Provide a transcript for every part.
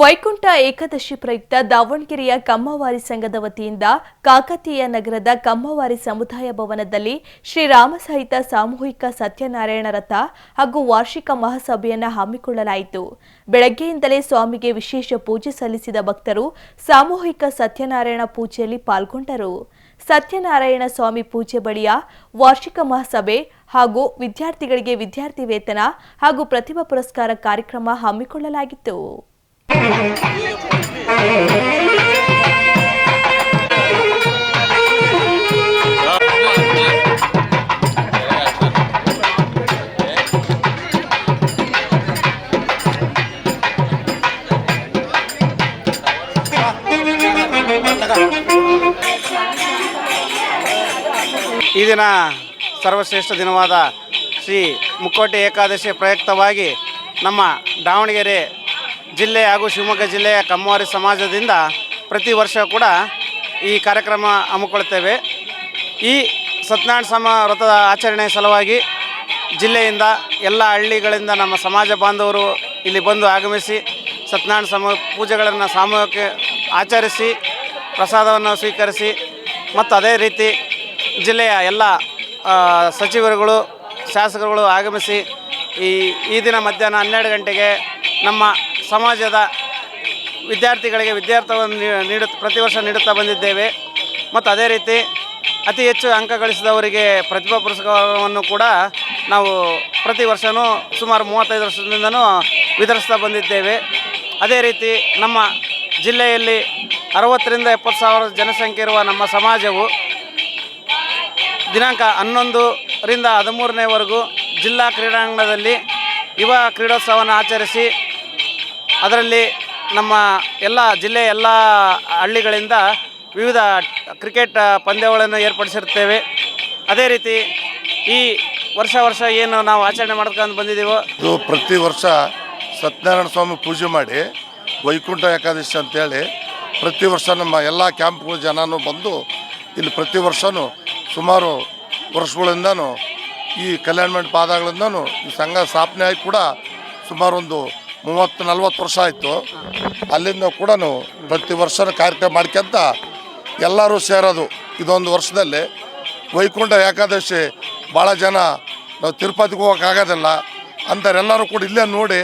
ವೈಕುಂಠ ಏಕಾದಶಿ ಪ್ರಯುಕ್ತ ದಾವಣಗೆರೆಯ ಕಮ್ಮವಾರಿ ಸಂಘದ ವತಿಯಿಂದ ಕಾಕತೀಯ ನಗರದ ಕಮ್ಮವಾರಿ ಸಮುದಾಯ ಭವನದಲ್ಲಿ ಶ್ರೀರಾಮ ಸಹಿತ ಸಾಮೂಹಿಕ ಸತ್ಯನಾರಾಯಣ ರಥ ಹಾಗೂ ವಾರ್ಷಿಕ ಮಹಾಸಭೆಯನ್ನು ಹಮ್ಮಿಕೊಳ್ಳಲಾಯಿತು. ಬೆಳಗ್ಗೆಯಿಂದಲೇ ಸ್ವಾಮಿಗೆ ವಿಶೇಷ ಪೂಜೆ ಸಲ್ಲಿಸಿದ ಭಕ್ತರು ಸಾಮೂಹಿಕ ಸತ್ಯನಾರಾಯಣ ಪೂಜೆಯಲ್ಲಿ ಪಾಲ್ಗೊಂಡರು. ಸತ್ಯನಾರಾಯಣ ಸ್ವಾಮಿ ಪೂಜೆ ಬಳಿಯ ವಾರ್ಷಿಕ ಮಹಾಸಭೆ ಹಾಗೂ ವಿದ್ಯಾರ್ಥಿಗಳಿಗೆ ವಿದ್ಯಾರ್ಥಿ ವೇತನ ಹಾಗೂ ಪ್ರತಿಭಾ ಪುರಸ್ಕಾರ ಕಾರ್ಯಕ್ರಮ ಹಮ್ಮಿಕೊಳ್ಳಲಾಗಿತ್ತು. ಈ ದಿನ ಸರ್ವಶ್ರೇಷ್ಠ ದಿನವಾದ ಶ್ರೀ ಮುಕ್ಕೋಟೆ ಏಕಾದಶಿ ಪ್ರಯುಕ್ತವಾಗಿ ನಮ್ಮ ದಾವಣಗೆರೆ ಜಿಲ್ಲೆ ಹಾಗೂ ಶಿವಮೊಗ್ಗ ಜಿಲ್ಲೆಯ ಕಮ್ಮವಾರಿ ಸಮಾಜದಿಂದ ಪ್ರತಿ ವರ್ಷ ಕೂಡ ಈ ಕಾರ್ಯಕ್ರಮ ಹಮ್ಮಿಕೊಳ್ತೇವೆ ಈ ಸತ್ಯನಾರಾಯಣ ಸಮ ವ್ರತದ ಆಚರಣೆ ಸಲುವಾಗಿ ಜಿಲ್ಲೆಯಿಂದ ಎಲ್ಲ ಹಳ್ಳಿಗಳಿಂದ ನಮ್ಮ ಸಮಾಜ ಬಾಂಧವರು ಇಲ್ಲಿ ಬಂದು ಆಗಮಿಸಿ ಸತ್ಯನಾರಾಯಣ ಸಮ ಪೂಜೆಗಳನ್ನು ಸಾಮೂಹಿಕ ಆಚರಿಸಿ, ಪ್ರಸಾದವನ್ನು ಸ್ವೀಕರಿಸಿ ಮತ್ತು ಅದೇ ರೀತಿ ಜಿಲ್ಲೆಯ ಎಲ್ಲ ಸಚಿವರುಗಳು, ಶಾಸಕರುಗಳು ಆಗಮಿಸಿ ಈ ಈ ದಿನ ಮಧ್ಯಾಹ್ನ ಹನ್ನೆರಡು ಗಂಟೆಗೆ ನಮ್ಮ ಸಮಾಜದ ವಿದ್ಯಾರ್ಥಿಗಳಿಗೆ ವಿದ್ಯಾರ್ಥವನ್ನು ನೀಡ ಪ್ರತಿ ವರ್ಷ ನೀಡುತ್ತಾ ಬಂದಿದ್ದೇವೆ. ಮತ್ತು ಅದೇ ರೀತಿ ಅತಿ ಹೆಚ್ಚು ಅಂಕ ಗಳಿಸಿದವರಿಗೆ ಪ್ರತಿಭಾ ಪುರಸ್ಕಾರವನ್ನು ಕೂಡ ನಾವು ಪ್ರತಿ ವರ್ಷವೂ ಸುಮಾರು ಮೂವತ್ತೈದು ವರ್ಷದಿಂದನೂ ವಿತರಿಸ್ತಾ ಬಂದಿದ್ದೇವೆ. ಅದೇ ರೀತಿ ನಮ್ಮ ಜಿಲ್ಲೆಯಲ್ಲಿ ಅರವತ್ತರಿಂದ ಎಪ್ಪತ್ತು ಸಾವಿರ ಜನಸಂಖ್ಯೆ ಇರುವ ನಮ್ಮ ಸಮಾಜವು ದಿನಾಂಕ ಹನ್ನೊಂದರಿಂದ ಹದಿಮೂರನೇವರೆಗೂ ಜಿಲ್ಲಾ ಕ್ರೀಡಾಂಗಣದಲ್ಲಿ ಯುವ ಕ್ರೀಡೋತ್ಸವವನ್ನು ಆಚರಿಸಿ ಅದರಲ್ಲಿ ನಮ್ಮ ಎಲ್ಲ ಜಿಲ್ಲೆಯ ಎಲ್ಲ ಹಳ್ಳಿಗಳಿಂದ ವಿವಿಧ ಕ್ರಿಕೆಟ್ ಪಂದ್ಯಗಳನ್ನು ಏರ್ಪಡಿಸಿರ್ತೇವೆ ಅದೇ ರೀತಿ ಈ ವರ್ಷ ವರ್ಷ ಏನು ನಾವು ಆಚರಣೆ ಮಾಡ್ಕೊಂಡು ಬಂದಿದ್ದೀವೋ? ಇದು ಪ್ರತಿ ವರ್ಷ ಸತ್ಯನಾರಾಯಣ ಸ್ವಾಮಿ ಪೂಜೆ ಮಾಡಿ ವೈಕುಂಠ ಏಕಾದಶಿ ಅಂತೇಳಿ ಪ್ರತಿ ವರ್ಷ ನಮ್ಮ ಎಲ್ಲ ಕ್ಯಾಂಪ್ಗಳು ಜನನೂ ಬಂದು ಇಲ್ಲಿ ಪ್ರತಿ ವರ್ಷವೂ ಸುಮಾರು ವರ್ಷಗಳಿಂದನೂ ಈ ಕಲ್ಯಾಣಮೆಂಟ್ ಪಾದಗಳಿಂದನೂ ಈ ಸಂಘ ಸ್ಥಾಪನೆ ಆಗಿ ಕೂಡ ಸುಮಾರು ಒಂದು ಮೂವತ್ತು, ನಲ್ವತ್ತು ವರ್ಷ ಆಯಿತು. ಅಲ್ಲಿಂದ ಕೂಡ ಪ್ರತಿ ವರ್ಷ ಕಾರ್ಯಕ್ರಮ ಮಾಡ್ಕೊಂತ ಎಲ್ಲರೂ ಸೇರೋದು ಇದೊಂದು ವರ್ಷದಲ್ಲಿ. ವೈಕುಂಠ ಏಕಾದಶಿ ಭಾಳ ಜನ ನಾವು ತಿರುಪತಿಗೆ ಹೋಗೋಕ್ಕಾಗೋದಿಲ್ಲ. ಅಂಥವ್ರೆಲ್ಲರೂ ಕೂಡ ಇಲ್ಲೇ ನೋಡಿ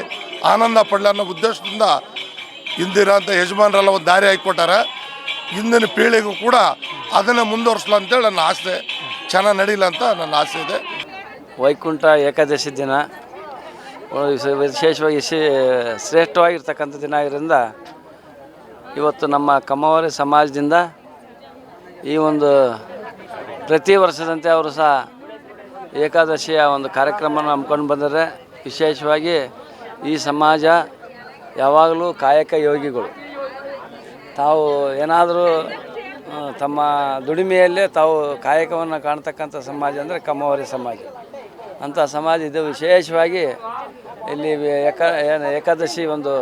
ಆನಂದ ಪಡಲಿ ಅನ್ನೋ ಉದ್ದೇಶದಿಂದ ಇಂದಿರೋಂಥ ಯಜಮಾನರೆಲ್ಲ ಒಂದು ದಾರಿ ಹಾಕಿಕೊಟ್ಟಾರೆ. ಇಂದಿನ ಪೀಳಿಗೆಗೂ ಕೂಡ ಅದನ್ನು ಮುಂದುವರ್ಸಲ ಅಂತೇಳಿ ನನ್ನ ಆಸೆ. ಚೆನ್ನಾಗಿ ನಡೀಲಿ ಅಂತ ನನ್ನ ಆಸೆ ಇದೆ. ವೈಕುಂಠ ಏಕಾದಶಿ ದಿನ ವಿಶೇಷವಾಗಿ ಶೇ ಶ್ರೇಷ್ಠವಾಗಿರ್ತಕ್ಕಂಥ ದಿನ ಆಗಿರೋದ್ರಿಂದ ಇವತ್ತು ನಮ್ಮ ಕಮ್ಮವರಿ ಸಮಾಜದಿಂದ ಈ ಒಂದು ಪ್ರತಿ ವರ್ಷದಂತೆ ಅವರು ಸಹ ಏಕಾದಶಿಯ ಒಂದು ಕಾರ್ಯಕ್ರಮವನ್ನು ಹಮ್ಮಿಕೊಂಡು ಬಂದರೆ ವಿಶೇಷವಾಗಿ ಈ ಸಮಾಜ ಯಾವಾಗಲೂ ಕಾಯಕ ಯೋಗಿಗಳು. ತಾವು ಏನಾದರೂ ತಮ್ಮ ದುಡಿಮೆಯಲ್ಲೇ ತಾವು ಕಾಯಕವನ್ನು ಕಾಣ್ತಕ್ಕಂಥ ಸಮಾಜ ಅಂದರೆ ಕಮ್ಮವರಿ ಸಮಾಜ. ಅಂಥ ಸಮಾಜ ಇದು ವಿಶೇಷವಾಗಿ ಇಲ್ಲಿ ಏಕ ಏನು ಏಕಾದಶಿ ಒಂದು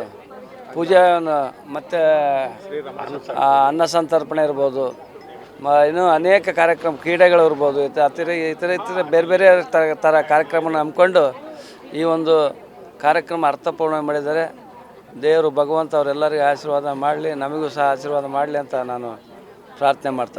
ಪೂಜೆಯನ್ನು ಮತ್ತು ಅನ್ನ ಸಂತರ್ಪಣೆ ಇರ್ಬೋದು. ಮ, ಇನ್ನೂ ಅನೇಕ ಕಾರ್ಯಕ್ರಮ, ಕ್ರೀಡೆಗಳು ಇರ್ಬೋದು. ಇತ ಅತಿರ ಇತರ ಇತರ ಬೇರೆ ಬೇರೆ ಥರ ಥರ ಕಾರ್ಯಕ್ರಮನ ಹಮ್ಮಿಕೊಂಡು ಈ ಒಂದು ಕಾರ್ಯಕ್ರಮ ಅರ್ಥಪೂರ್ಣ ಮಾಡಿದ್ದಾರೆ. ದೇವರು ಭಗವಂತ ಅವರೆಲ್ಲರಿಗೂ ಆಶೀರ್ವಾದ ಮಾಡಲಿ, ನಮಗೂ ಸಹ ಆಶೀರ್ವಾದ ಮಾಡಲಿ ಅಂತ ನಾನು ಪ್ರಾರ್ಥನೆ ಮಾಡ್ತಾ